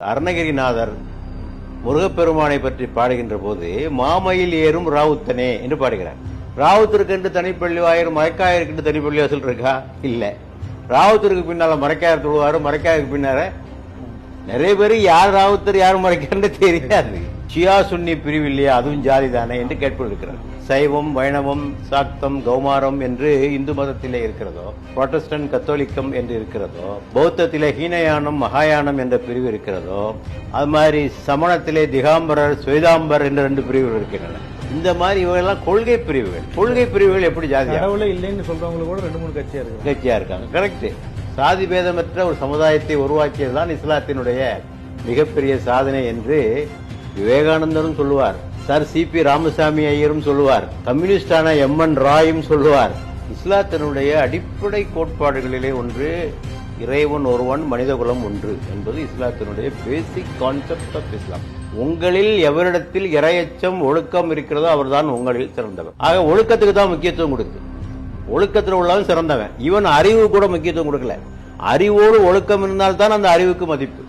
அருணகிரிநாதர் முருகப்பெருமானை பற்றி பாடுகின்ற போது மாமையில் ஏறும் ராவுத்தனே என்று பாடுகிறார். ராவுத்திற்கு என்று தனிப்பள்ளி வாயிரும் மறைக்காயருக்கு தனிப்பள்ளி வசூல் இருக்கா? இல்ல. ராவுத்தருக்கு பின்னால மறைக்காயர் தொழுவாரு மறைக்காயருக்கு பின்னால நிறைய பேர் யார் ராவுத்தர் யார் மறைக்காருன்னு தெரியாது. ஷியா சுன்னி பிரிவு இல்லையா? அதுவும் ஜாதி தானே என்று கேட்பதற்கிறார் சைவம் வைணவம் சாக்தம் கௌமாரம் என்று இந்து மதத்திலே இருக்கிறதோ புரோட்டஸ்டன்ட் கத்தோலிக்கம் என்று இருக்கிறதோ பௌத்தத்திலே ஹீனயானம் மகாயானம் என்ற பிரிவு இருக்கிறதோ அது மாதிரி சமணத்திலே திகாம்பரர் சுவேதாம்பர் என்ற ரெண்டு பிரிவுகள் இருக்கின்றன. இந்த மாதிரி இவங்கெல்லாம் கொள்கை பிரிவுகள். கொள்கை பிரிவுகள் எப்படி கடவுளே இல்லைன்னு சொல்றவங்களுக்கு கூட ரெண்டு மூணு கட்சியா இருக்கு கட்சியா இருக்காங்க. கரெக்ட் சாதி பேதமற்ற ஒரு சமுதாயத்தை உருவாக்கியதுதான் இஸ்லாத்தினுடைய மிகப்பெரிய சாதனை என்று விவேகானந்தரும் சொல்லுவார். Sir C. பி. ராமசாமி ஐயரும் சொல்லுவார். கம்யூனிஸ்டான எம். என். ராயும் சொல்லுவார். இஸ்லாத்தினுடைய அடிப்படை கோட்பாடுகளிலே ஒன்று இறைவன் ஒருவன் மனிதகுலம் ஒன்று என்பது இஸ்லாத்தினுடைய பேசிக் கான்செப்ட் ஆஃப் இஸ்லாம் உங்களில் எவரிடத்தில் இரையச்சம் ஒழுக்கம் இருக்கிறதோ அவர்தான் உங்களில் சிறந்தவர். ஆக ஒழுக்கத்துக்கு தான் முக்கியத்துவம் கொடுக்கு ஒழுக்கத்தில் உள்ளவன் சிறந்தவன். இவன் அறிவு கூட முக்கியத்துவம் கொடுக்கல. அறிவோடு ஒழுக்கம் இருந்தால்தான் அந்த அறிவுக்கு மதிப்பு.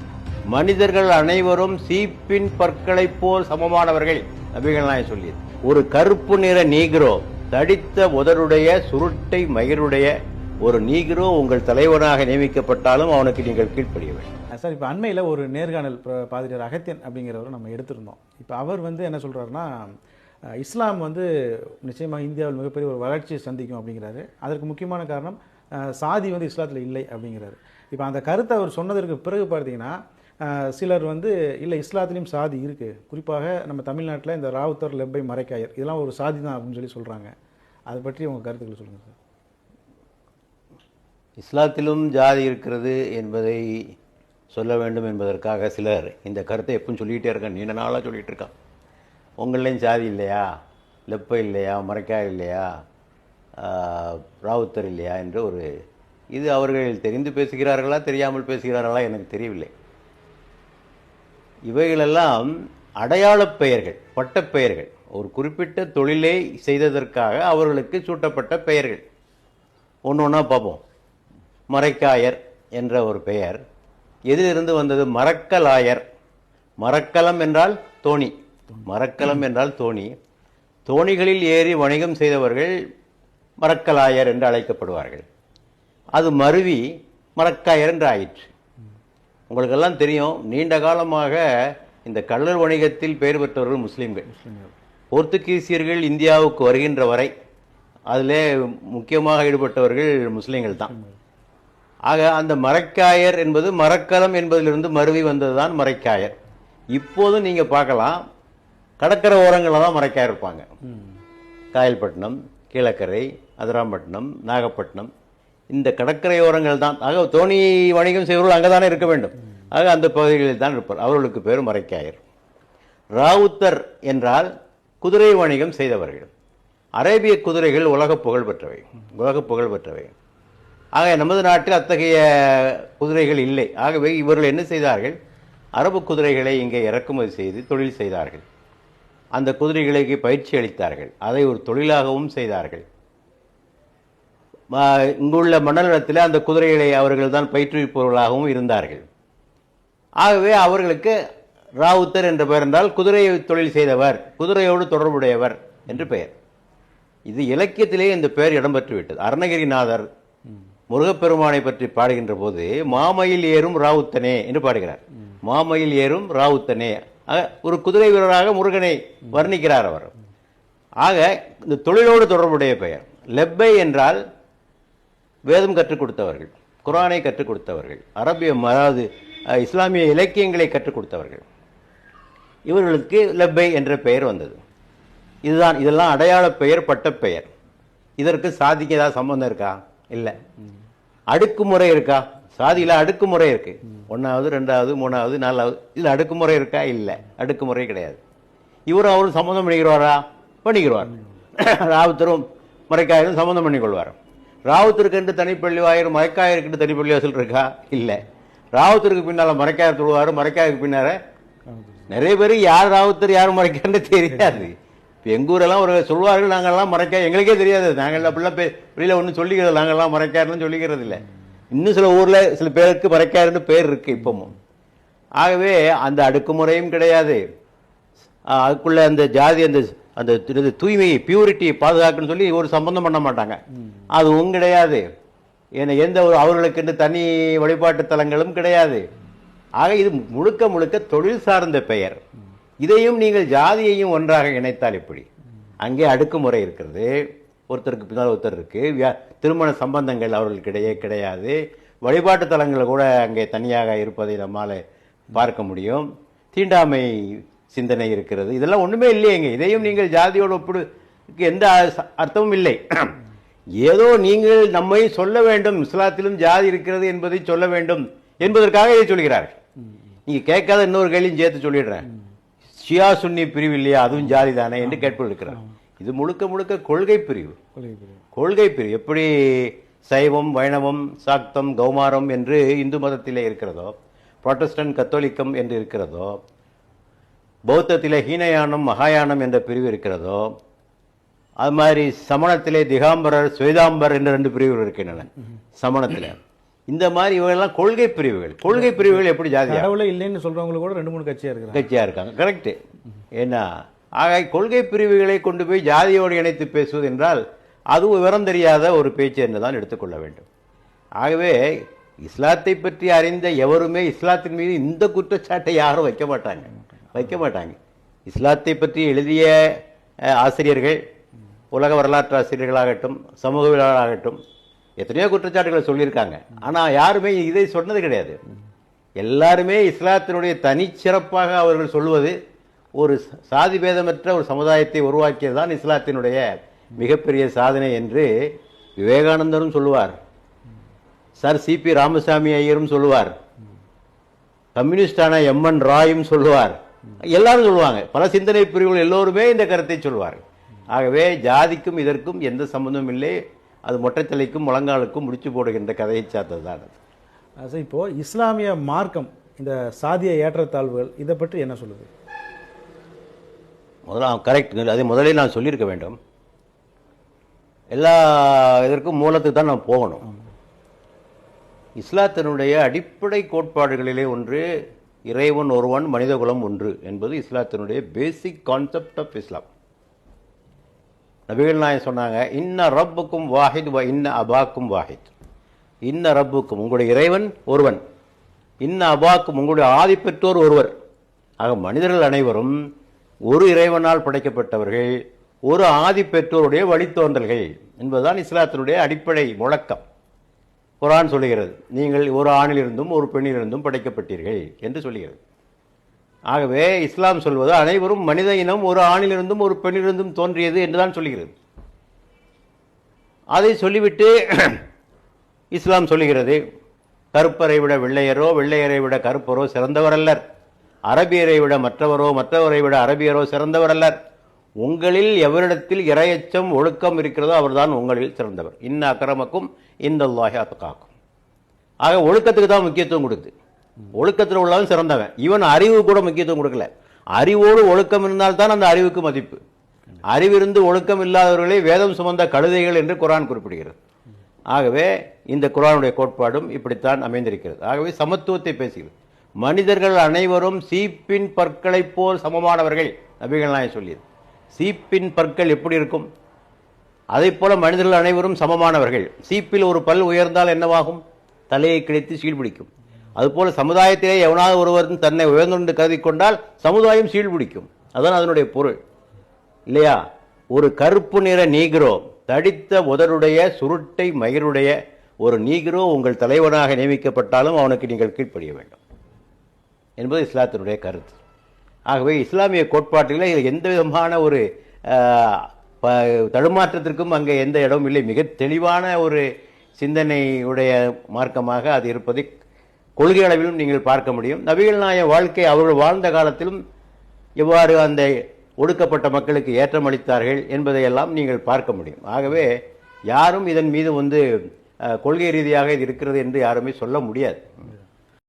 மனிதர்கள் அனைவரும் சீப்பின் பற்களைப் போல் சமமானவர்கள் நபிகள் நாயகம் சொல்லி ஒரு கருப்பு நிற நீக்ரோ தடித்த உதருடைய சுருட்டை மயிருடைய ஒரு நீக்ரோ உங்கள் தலைவனாக நியமிக்கப்பட்டாலும் அவனுக்கு நீங்கள் கீழ்ப்படிய வேண்டும். சார் இப்போ அண்மையில் ஒரு நேர்காணல் ப- பாதிரியார் அகத்தியன் அப்படிங்கிறவர் நம்ம எடுத்திருந்தோம். இப்போ அவர் வந்து என்ன சொல்கிறாருன்னா இஸ்லாம் வந்து நிச்சயமாக இந்தியாவில் மிகப்பெரிய ஒரு வளர்ச்சியை சந்திக்கும் அப்படிங்கிறாரு. அதற்கு முக்கியமான காரணம் சாதி வந்து இஸ்லாத்தில் இல்லை அப்படிங்கிறாரு. இப்போ அந்த கருத்தை அவர் சொன்னதற்கு பிறகு பார்த்தீங்கன்னா சிலர் வந்து இல்லை இஸ்லாத்துலேயும் சாதி இருக்குது குறிப்பாக நம்ம தமிழ்நாட்டில் இந்த ராவுத்தர் லெப்பை மறைக்காயர் இதெல்லாம் ஒரு சாதி தான் அப்படின்னு சொல்லி சொல்கிறாங்க அதை பற்றி உங்கள் கருத்துக்களை சொல்லுங்கள் சார். இஸ்லாத்திலும் ஜாதி இருக்கிறது என்பதை சொல்ல வேண்டும் என்பதற்காக சிலர் இந்த கருத்தை எப்பவும் சொல்லிகிட்டே இருக்கான். நீண்ட நாளாக சொல்லிகிட்டு இருக்கான். உங்கள்லேயும் ஜாதி இல்லையா? லெப்பை இல்லையா? மறைக்காய் இல்லையா? ராவுத்தர் இல்லையா? என்று ஒரு இது அவர்கள் தெரிந்து பேசுகிறார்களா? தெரியாமல் பேசுகிறார்களா? எனக்கு தெரியவில்லை. இவைகளெல்லாம் அடையாளப் பெயர்கள் பட்டப்பெயர்கள் ஒரு குறிப்பிட்ட தொழிலை செய்ததற்காக அவர்களுக்கு சூட்டப்பட்ட பெயர்கள். ஒன்று ஒன்றா பார்ப்போம். மரைக்காயர் என்ற ஒரு பெயர். எதிலிருந்து வந்தது? மரக்கலாயர் மரக்கலம் என்றால் தோணி. மரக்கலம் என்றால் தோணி. தோணிகளில் ஏறி வணிகம் செய்தவர்கள் மரக்கலாயர் என்று அழைக்கப்படுவார்கள். அது மருவி மரக்காயர் என்று ஆயிற்று உங்களுக்கெல்லாம் தெரியும் நீண்ட காலமாக இந்த கள்ளர் வணிகத்தில் பெயர் பெற்றவர்கள் முஸ்லீம்கள். போர்த்துகீசியர்கள் இந்தியாவுக்கு வருகின்ற வரை அதிலே முக்கியமாக ஈடுபட்டவர்கள் முஸ்லீம்கள் தான். ஆக அந்த மரைக்காயர் என்பது மரக்கலம் என்பதிலிருந்து மருவி வந்ததுதான் மரைக்காயர். இப்போது நீங்க பார்க்கலாம் கடற்கரை ஓரங்களில் தான் மரைக்காயர் இருப்பாங்க. காயல்பட்டினம் கீழக்கரை அதிராம்பட்டினம் நாகப்பட்டினம் இந்த கடற்கரையோரங்கள் தான். ஆக தோணி வணிகம் செய்வர்கள் அங்கே தானே இருக்க வேண்டும். ஆக அந்த பகுதிகளில் தான் இருப்பார். அவர்களுக்கு பேர் மறைக்காயர். ராவுத்தர் என்றால் குதிரை வணிகம் செய்தவர்கள். அரேபிய குதிரைகள் உலக புகழ் பெற்றவை. உலக புகழ் பெற்றவை. ஆக நமது நாட்டில் அத்தகைய குதிரைகள் இல்லை. ஆகவே இவர்கள் என்ன செய்தார்கள்? அரபு குதிரைகளை இங்கே இறக்குமதி செய்து தொழில் செய்தார்கள். அந்த குதிரைகளுக்கு பயிற்சி அளித்தார்கள். அதை ஒரு தொழிலாகவும் செய்தார்கள். இங்குள்ள மண்டலத்தில் அந்த குதிரைகளை அவர்கள் தான் பயிற்றுவிப்பவர்களாகவும் இருந்தார்கள். ஆகவே அவர்களுக்கு ராவுத்தர் என்ற பெயர் என்றால் குதிரை தொழில் செய்தவர் குதிரையோடு தொடர்புடையவர் என்று பெயர். இது இலக்கியத்திலே இந்த பெயர் இடம்பெற்றுவிட்டது. அருணகிரிநாதர் முருகப்பெருமானை பற்றி பாடுகின்ற போது மாமையில் ஏறும் ராவுத்தனே என்று பாடுகிறார். மாமையில் ஏறும் ராவுத்தனே ஆக, ஒரு குதிரை வீரராக முருகனை வர்ணிக்கிறார் அவர். ஆக இந்த தொழிலோடு தொடர்புடைய பெயர். லெப்பை என்றால் வேதம் கற்றுக் கொடுத்தவர்கள் குரானை கற்றுக் கொடுத்தவர்கள் அரபிய அதாவது இஸ்லாமிய இலக்கியங்களை கற்றுக் கொடுத்தவர்கள். இவர்களுக்கு லப்பை என்ற பெயர் வந்தது. இதுதான் இதெல்லாம் அடையாள பெயர் பட்டப்பெயர் இதற்கு சாதிக்கு ஏதாவது சம்பந்தம் இருக்கா? இல்லை. அடுக்குமுறை இருக்கா? சாதியில அடுக்குமுறை இருக்கு. ஒன்றாவது ரெண்டாவது மூணாவது நாலாவது இதில் அடுக்குமுறை இருக்கா? இல்லை. அடுக்குமுறை கிடையாது. இவரும் அவரும் சம்மந்தம் பண்ணிக்கிறவாரா? பண்ணிக்கிறவார். ராவுத்தரும் மறைக்காயரும் சம்மந்தம் பண்ணிக்கொள்வார். ராவுத்திற்கு என்று தனிப்பள்ளிவாயர் மறைக்காயருக்கு என்று தனிப்பள்ளி வாசல் இருக்கா? இல்லை. ராவுத்தருக்கு பின்னால மறைக்காயர் தொழுவார் மறைக்காயருக்கு பின்னால நிறைய பேர் யார் ராவுத்தர் யார் மறைக்கான்னு தெரியாது. இப்போ எங்கள் ஊரெல்லாம் ஒரு சொல்வார்கள் நாங்கள்லாம் மறைக்கா எங்களுக்கே தெரியாது. நாங்கள் அப்படிலாம் பே- வெளியில் ஒன்றும் சொல்லிக்கிறது நாங்கள்லாம் மறைக்காருன்னு சொல்லிக்கிறது இல்லை. இன்னும் சில ஊரில் சில பேருக்கு மறைக்காருன்னு பேர் இருக்குது இப்போவும் ஆகவே அந்த அடுக்குமுறையும் கிடையாது. அதுக்குள்ளே அந்த ஜாதி அந்த அந்த இது தூய்மையை பியூரிட்டியை பாதுகாக்கணும்னு சொல்லி ஒரு சம்பந்தம் பண்ண மாட்டாங்க. அதுவும் கிடையாது. ஏன்னா எந்த ஒரு அவர்களுக்கு தனி வழிபாட்டு தலங்களும் கிடையாது. ஆக இது முழுக்க முழுக்க தொழில் சார்ந்த பெயர். இதையும் நீங்கள் ஜாதியையும் ஒன்றாக இணைத்தால் எப்படி? அங்கே அடுக்குமுறை இருக்கிறது. ஒருத்தருக்கு பின்னால் ஒருத்தர் இருக்குது வியா- திருமண சம்பந்தங்கள் அவர்களுக்கிடையே கிடையாது. வழிபாட்டு தலங்கள் கூட அங்கே தனியாக இருப்பதை நம்மால் பார்க்க முடியும். தீண்டாமை சிந்தனை இருக்கிறது. இதெல்லாம் ஒண்ணுமே இல்லையேங்க. இதையும் நீங்கள் ஜாதியோடு ஒப்பிடு எந்த அர்த்தமும் இல்லை. ஏதோ நீங்கள் நம்மை சொல்ல வேண்டும். இஸ்லாத்திலும் ஜாதி இருக்கிறது என்பதை சொல்ல வேண்டும் என்பதற்காக இதை சொல்கிறார்கள். நீங்க கேட்காத இன்னொரு கேள்வியும் சேர்த்து சொல்லிடுறேன். ஷியா சுன்னி பிரிவு இல்லையா? அதுவும் ஜாதி தானே என்று கேட்பு இருக்கிறார். இது முழுக்க முழுக்க கொள்கை பிரிவு. கொள்கை பிரிவு. கொள்கை பிரிவு. எப்படி சைவம் வைணவம் சாக்தம் கௌமாரம் என்று இந்து மதத்திலே இருக்கிறதோ புரோட்டஸ்டன்ட் கத்தோலிக்கம் என்று இருக்கிறதோ பௌத்தத்திலே ஹீனயானம் மகாயானம் என்ற பிரிவு இருக்கிறதோ அது மாதிரி சமணத்திலே திகாம்பரர் சுவேதாம்பர் என்ற ரெண்டு பிரிவுகள் இருக்கின்றன. சமணத்தில். இந்த மாதிரி இவங்கெல்லாம் கொள்கை பிரிவுகள். கொள்கை பிரிவுகள் எப்படி கடவுளே இல்லைன்னு சொல்றவங்களுக்கு கூட ரெண்டு மூணு கட்சியா இருக்கிறாங்க. கட்சியா இருக்காங்க. கரெக்ட் ஏன்னா ஆக கொள்கை பிரிவுகளை கொண்டு போய் ஜாதியோடு இணைத்து பேசுவது என்றால் அது விவரம் தெரியாத ஒரு பேச்சு என்று தான் எடுத்துக்கொள்ள வேண்டும். ஆகவே இஸ்லாத்தை பற்றி அறிந்த எவருமே இஸ்லாத்தின் மீது இந்த குற்றச்சாட்டை யாரும் வைக்க மாட்டாங்க. வைக்க மாட்டாங்க. இஸ்லாத்தை பற்றி எழுதிய ஆசிரியர்கள் உலக வரலாற்று ஆசிரியர்களாகட்டும் சமூகவியலாளராகட்டும் எத்தனையோ குற்றச்சாட்டுகளை சொல்லியிருக்காங்க. ஆனால் யாருமே இதை சொன்னது கிடையாது. எல்லாருமே இஸ்லாத்தினுடைய தனிச்சிறப்பாக அவர்கள் சொல்லுவது ஒரு சாதி பேதமற்ற ஒரு சமுதாயத்தை உருவாக்கியது தான் இஸ்லாத்தினுடைய மிகப்பெரிய சாதனை என்று விவேகானந்தரும் சொல்லுவார். சார் சிபி ராமசாமி ஐயரும் சொல்லுவார். கம்யூனிஸ்டான எம்என் ராயும் சொல்லுவார். எல்லாரும் சொல்லுவாங்க. பல சிந்தனை பிரிவுகள் எல்லோருமே இந்த கருத்தை சொல்வார் ஆகவே ஜாதிக்கும் இதற்கும் எந்த சம்பந்தமும் இல்லை. அது மொட்டைத்தலைக்கும் முழங்காலுக்கும் முடிச்சு போடுகின்ற கதையை சார்ந்தது தான் அது. அது இப்போ இஸ்லாமிய மார்க்கம் இந்த சாதிய ஏற்றத்தாழ்வுகள் இதை பற்றி என்ன சொல்லுது? முதல்ல கரெக்ட் அதை முதலே நான் சொல்லியிருக்க வேண்டும். எல்லா இதற்கும் மூலத்துக்கு தான் நான் போகணும். இஸ்லாத்தினுடைய அடிப்படை கோட்பாடுகளிலே ஒன்று இறைவன் ஒருவன் மனிதகுலம் ஒன்று என்பது இஸ்லாத்தினுடைய பேசிக் கான்செப்ட் ஆஃப் இஸ்லாம் நபிகள் நாயன் சொன்னாங்க இன்ன ரப்புக்கும் வாஹித் வ இன்ன அபாக்கும் வாஹித். இன்ன ரப்புக்கும் உங்களுடைய இறைவன் ஒருவன். இன்ன அபாக்கும் உங்களுடைய ஆதி பெற்றோர் ஒருவர். ஆக மனிதர்கள் அனைவரும் ஒரு இறைவனால் படைக்கப்பட்டவர்கள் ஒரு ஆதி பெற்றோருடைய வழித்தோன்றல்கள் என்பதுதான் இஸ்லாத்தினுடைய அடிப்படை முழக்கம். குரான் சொல்லுகிறது. நீங்கள் ஒரு ஆணிலிருந்தும் ஒரு பெண்ணிலிருந்தும் படைக்கப்பட்டீர்கள் என்று சொல்லுகிறது. ஆகவே இஸ்லாம் சொல்வது அனைவரும் மனித இனம் ஒரு ஆணிலிருந்தும் ஒரு பெண்ணிலிருந்தும் தோன்றியது என்றுதான் சொல்லுகிறது. அதை சொல்லிவிட்டு இஸ்லாம் சொல்லுகிறது. கருப்பரை விட வெள்ளையரோ வெள்ளையரை விட கருப்பரோ சிறந்தவரல்லர். அரபியரை விட மற்றவரோ மற்றவரை விட அரபியரோ சிறந்தவரல்லர். உங்களில் எவரிடத்தில் இரையச்சம் ஒழுக்கம் இருக்கிறதோ அவர்தான் உங்களில் சிறந்தவர். இன்ன அக்கிரமக்கும் இந்த அத்துக்காக்கும் ஆக ஒழுக்கத்துக்கு தான் முக்கியத்துவம் கொடுக்குது. ஒழுக்கத்தில் உள்ளவன் சிறந்தவன். இவன் அறிவு கூட முக்கியத்துவம் கொடுக்கல. அறிவோடு ஒழுக்கம் இருந்தால்தான் அந்த அறிவுக்கு மதிப்பு. அறிவிருந்து ஒழுக்கம் இல்லாதவர்களை வேதம் சுமந்த கழுதைகள் என்று குரான் குறிப்பிடுகிறது. ஆகவே இந்த குரானுடைய கோட்பாடும் இப்படித்தான் அமைந்திருக்கிறது. ஆகவே சமத்துவத்தை பேசுகிறது. மனிதர்கள் அனைவரும் சீப்பின் பற்களைப் போல் சமமானவர்கள் நபிகள் நாயகம் சொல்லியது. சீப்பின் பற்கள் எப்படி இருக்கும்? அதைப் போல மனிதர்கள் அனைவரும் சமமானவர்கள். சீப்பில் ஒரு பல் உயர்ந்தால் என்னவாகும்? தலையை கிடைத்து சீழ்பிடிக்கும். அதுபோல சமுதாயத்திலே எவனாவது ஒருவர் தன்னை உயர்ந்து கருதி கொண்டால் சமுதாயம் சீழ்பிடிக்கும். அதான் அதனுடைய பொருள். இல்லையா? ஒரு கருப்பு நிற நீகிரோ தடித்த உதருடைய சுருட்டை மயிருடைய ஒரு நீகிரோ உங்கள் தலைவனாக நியமிக்கப்பட்டாலும் அவனுக்கு நீங்கள் கீழ்ப்படிய வேண்டும். என்பது இஸ்லாத்தினுடைய கருத்து. ஆகவே இஸ்லாமிய கோட்பாட்டில் எந்த விதமான ஒரு தடுமாற்றத்திற்கும் அங்கே எந்த இடமும் இல்லை. மிக தெளிவான ஒரு சிந்தனையுடைய மார்க்கமாக அது இருப்பதை கொள்கை அளவிலும் நீங்கள் பார்க்க முடியும். நபிகள் நாய வாழ்க்கை அவர்கள் வாழ்ந்த காலத்திலும் எவ்வாறு அந்த ஒடுக்கப்பட்ட மக்களுக்கு ஏற்றம் அளித்தார்கள் என்பதையெல்லாம் நீங்கள் பார்க்க முடியும். ஆகவே யாரும் இதன் மீது வந்து கொள்கை ரீதியாக இது இருக்கிறது என்று யாருமே சொல்ல முடியாது.